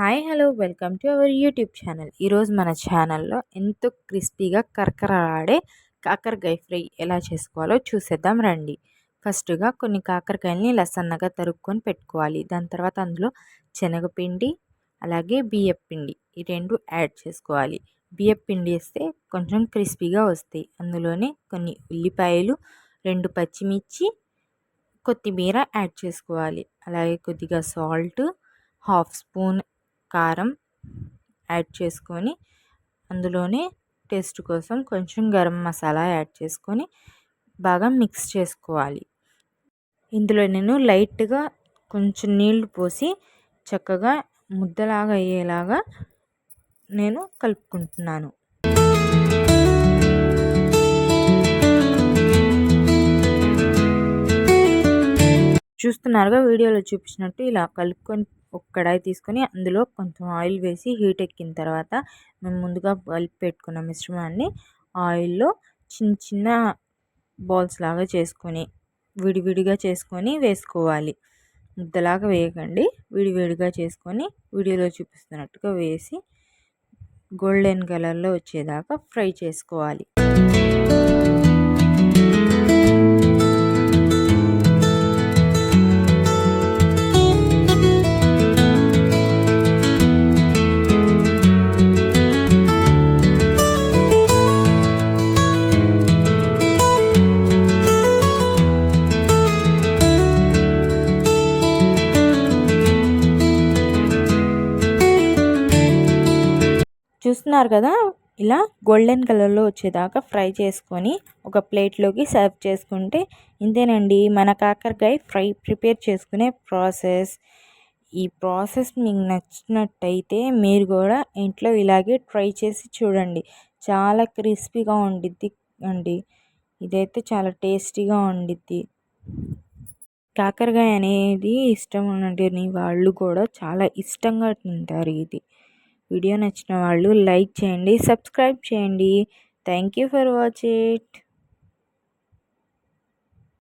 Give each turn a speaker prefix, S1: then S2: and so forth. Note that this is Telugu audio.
S1: Hi hello welcome to our YouTube channel. ఈరోజు మన ఛానల్లో ఎంతో క్రిస్పీగా కరకరలాడే కాకరకాయ ఫ్రై ఎలా చేసుకోవాలో చూసేద్దాం రండి. ఫస్ట్గా కొన్ని కాకరకాయలని ఇలా సన్నగా తరుక్కొని పెట్టుకోవాలి. దాని తర్వాత అందులో శనగపిండి అలాగే బియ్యపిండి ఈ రెండు యాడ్ చేసుకోవాలి. బియ్యపిండి వేస్తే కొంచెం క్రిస్పీగా వస్తాయి. అందులోనే కొన్ని ఉల్లిపాయలు రెండు పచ్చిమిర్చి కొత్తిమీర యాడ్ చేసుకోవాలి. అలాగే కొద్దిగా సాల్ట్ హాఫ్ స్పూన్ కారం యాడ్ చేసుకొని అందులోనే టేస్ట్ కోసం కొంచెం గరం మసాలా యాడ్ చేసుకొని బాగా మిక్స్ చేసుకోవాలి. ఇందులో నేను లైట్గా కొంచెం నీళ్ళు పోసి చక్కగా ముద్దలాగా అయ్యేలాగా నేను కలుపుకుంటున్నాను. చూస్తున్నారుగా వీడియోలో చూపించినట్టు ఇలా కలుపుకొని ఒక కడాయి తీసుకొని అందులో కొంచెం ఆయిల్ వేసి హీట్ ఎక్కిన తర్వాత మేము ముందుగా కలిపి పెట్టుకున్న మిశ్రమాన్ని ఆయిల్లో చిన్న చిన్న బాల్స్ లాగా చేసుకొని విడివిడిగా చేసుకొని వేసుకోవాలి. ముద్దలాగా వేయకండి. విడివిడిగా చేసుకొని వీడియోలో చూపిస్తున్నట్టుగా వేసి గోల్డెన్ కలర్లో వచ్చేదాకా ఫ్రై చేసుకోవాలి. చూస్తున్నారు కదా? ఇలా గోల్డెన్ కలర్లో వచ్చేదాకా ఫ్రై చేసుకొని ఒక ప్లేట్లోకి సర్వ్ చేసుకుంటే ఇంతేనండి. మన కాకరకాయ ఫ్రై ప్రిపేర్ చేసుకునే ప్రాసెస్. ఈ ప్రాసెస్ మీకు నచ్చినట్టయితే మీరు కూడా ఇంట్లో ఇలాగే ట్రై చేసి చూడండి. చాలా క్రిస్పీగా ఉండిద్ది అండి. ఇదైతే చాలా టేస్టీగా ఉండిద్ది. కాకరకాయ అనేది ఇష్టం ఉన్నటువంటి వాళ్ళు కూడా చాలా ఇష్టంగా తింటారు ఇది. వీడియో నచ్చిన వాళ్ళు లైక్ చేయండి సబ్స్క్రైబ్ చేయండి. Thank you for watch it.